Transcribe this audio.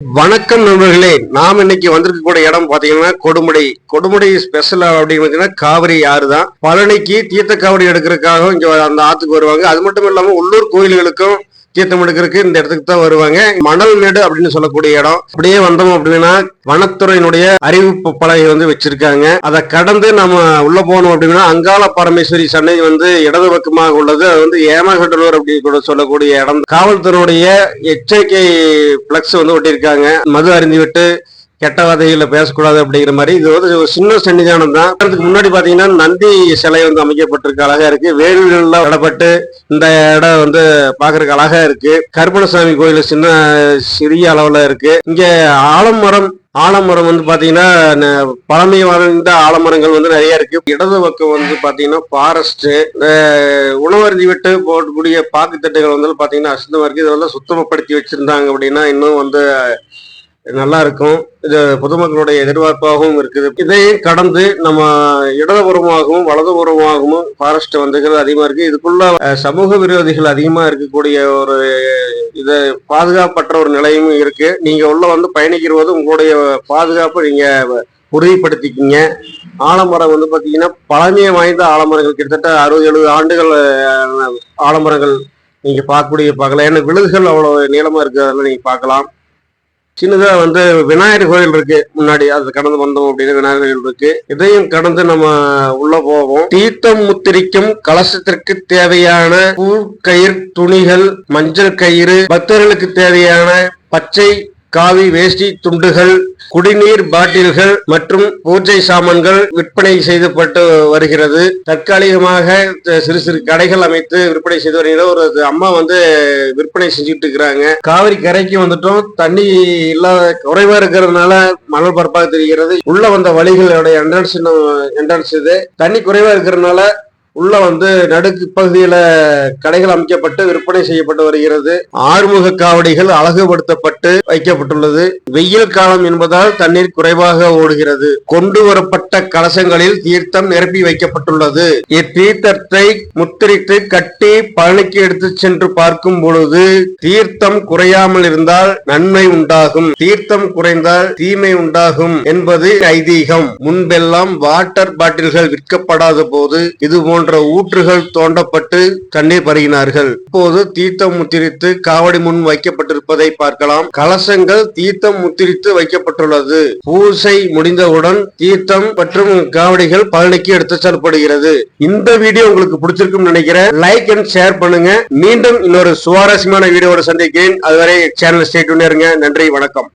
வணக்கம் நண்பர்களே நாம் இன்னைக்கு வந்திருக்கக்கூடிய இடம் பாத்தீங்கன்னா கொடுமுடி. கொடுமுடி ஸ்பெஷல் அப்படின்னு பாத்தீங்கன்னா காவிரி ஆறு தான். பழனிக்கு தீர்த்த காவடி எடுக்கிறதுக்காக இங்க அந்த ஆத்துக்கு வருவாங்க. அது மட்டும் இல்லாம உள்ளூர் கோயில்களுக்கும் தீர்த்தம் எடுக்கிறதுக்கு இந்த இடத்துக்கு தான் வருவாங்க. மணல் மேடு அப்படின்னு சொல்லக்கூடிய இடம். அப்படியே வந்தோம் அப்படின்னா வனத்துறையினுடைய அறிவிப்பு பலகை வந்து வச்சிருக்காங்க. அதை கடந்து நம்ம உள்ள போனோம் அப்படின்னா அங்காள பரமேஸ்வரி சன்னை வந்து இடது பக்கமாக உள்ளது. அது வந்து ஏமாகட்டலூர் அப்படின்னு கூட சொல்லக்கூடிய இடம். காவல்துறையுடைய எச்சரிக்கை பிளக்ஸ் வந்து ஒட்டியிருக்காங்க. மது அருந்தி விட்டு கெட்ட வாதைகளை பேசக்கூடாது அப்படிங்கிற மாதிரி. இது வந்து ஒரு சின்ன சன்னிதானம் தான். அதுக்கு முன்னாடி பாத்தீங்கன்னா நந்தி சிலை வந்து அமைக்கப்பட்டிருக்கு. அழகா இருக்கு. வேலிகள்லாம் இடப்பட்டு இந்த இடம் வந்து பாக்குறதுக்கு அழகா இருக்கு. கருப்பணசாமி கோயில் சின்ன சிறிய அளவுல இருக்கு. இங்க ஆலமரம் ஆலமரம் வந்து பாத்தீங்கன்னா ந- பழமை வாழ்ந்த ஆலமரங்கள் வந்து நிறைய இருக்கு. இடது பக்கம் வந்து பாத்தீங்கன்னா ஃபாரஸ்ட் உணவருந்தி விட்டு போடக்கூடிய பாக்குத்தட்டுகள் வந்து பாத்தீங்கன்னா அசுத்தமா இருக்கு. இதெல்லாம் சுத்தமப்படுத்தி வச்சிருந்தாங்க அப்படின்னா இன்னும் வந்து நல்லா இருக்கும் இது பொதுமக்களுடைய எதிர்பார்ப்பாகவும் இருக்குது. இதையும் கடந்து நம்ம இடதுபுறமாகவும் வலதுபுறமாகவும் ஃபாரஸ்ட் வந்துகிறது அதிகமா இருக்கு. இதுக்குள்ள சமூக விரோதிகள் அதிகமா இருக்கக்கூடிய ஒரு இது பாதுகாப்பற்ற ஒரு நிலையும் இருக்கு. நீங்க உள்ள வந்து பயணிக்கிற போது உங்களுடைய பாதுகாப்பை நீங்க உறுதிப்படுத்திக்கிங்க. ஆலமரம் வந்து பாத்தீங்கன்னா பழமையை வாய்ந்த ஆலமரங்கள். கிட்டத்தட்ட அறுபது எழுபது ஆண்டுகள் ஆலமரங்கள் நீங்க பார்க்கக்கூடிய பார்க்கலாம். ஏன்னா விழுதுகள் அவ்வளவு நீளமா இருக்கு நீங்கள் நீங்க பார்க்கலாம். சின்னதா வந்து விநாயகர் கோயில் இருக்கு. முன்னாடி அது கடந்து வந்தோம் அப்படின்னு விநாயகர் கோயில் இருக்கு. இதையும் கடந்து நம்ம உள்ள போவோம். தீர்த்தம் முத்திரிக்கும் கலசத்திற்கு தேவையான பூ கயிறு துணிகள் மஞ்சள் கயிறு பக்தர்களுக்கு தேவையான பச்சை காவி வேஷ்டி துண்டுகள் குடிநீர் பாட்டில்கள் மற்றும் பூஜை சாமான்கள் விற்பனை செய்யப்பட்டு வருகிறது. தற்காலிகமாக சிறு சிறு கடைகள் அமைத்து விற்பனை செய்து வருகிறது. ஒரு அம்மா வந்து விற்பனை செஞ்சுட்டு இருக்கிறாங்க. காவிரி கரைக்கு வந்துட்டோம். தண்ணி இல்லாத குறைவா இருக்கிறதுனால மணல் பரப்பாக தெரிகிறது. உள்ள வந்த வழிகளோட என்ட்ரன்ஸ் என்ட்ரன்ஸ் இது. தண்ணி குறைவா இருக்கிறதுனால உள்ள வந்து நடுக்கு பகுதியில கடைகள் அமைக்கப்பட்டு விற்பனை செய்யப்பட்டு வருகிறது. ஆறுமுக காவடிகள் அழகுபடுத்தப்பட்டு வைக்கப்பட்டுள்ளது. வெயில் காலம் என்பதால் தண்ணீர் குறைவாக ஓடுகிறது. கொண்டு வரப்பட்ட கலசங்களில் தீர்த்தம் நிரப்பி வைக்கப்பட்டுள்ளது. இத்தீர்த்தத்தை முத்திரித்து கட்டி பழனிக்கு எடுத்து சென்று பார்க்கும் பொழுது தீர்த்தம் குறையாமல் இருந்தால் நன்மை உண்டாகும். தீர்த்தம் குறைந்தால் தீமை உண்டாகும் என்பது ஐதீகம். முன்பெல்லாம் வாட்டர் பாட்டில்கள் விற்கப்படாத போது இது போன்ற ஊற்றுகள் தோண்டப்பட்டு தண்ணீர் பருகினார்கள். இப்போது தீர்த்தம் முத்திரித்து காவடி முன் வைக்கப்பட்டிருப்பதை பார்க்கலாம். கலசங்கள் தீர்த்தம் முத்திரித்து வைக்கப்பட்டுள்ளது. பூசை முடிந்தவுடன் தீர்த்தம் மற்றும் காவடிகள் பழனிக்கு எடுத்து செல்லப்படுகிறது. இந்த வீடியோ உங்களுக்கு பிடிச்சிருக்கும்னு நினைக்கிறேன். லைக் அண்ட் ஷேர் பண்ணுங்க. மீண்டும் இன்னொரு சுவாரஸ்யமான வீடியோட சந்திக்கிறேன். அதுவரை சேனல் ஸ்டேட் இருங்க. நன்றி வணக்கம்.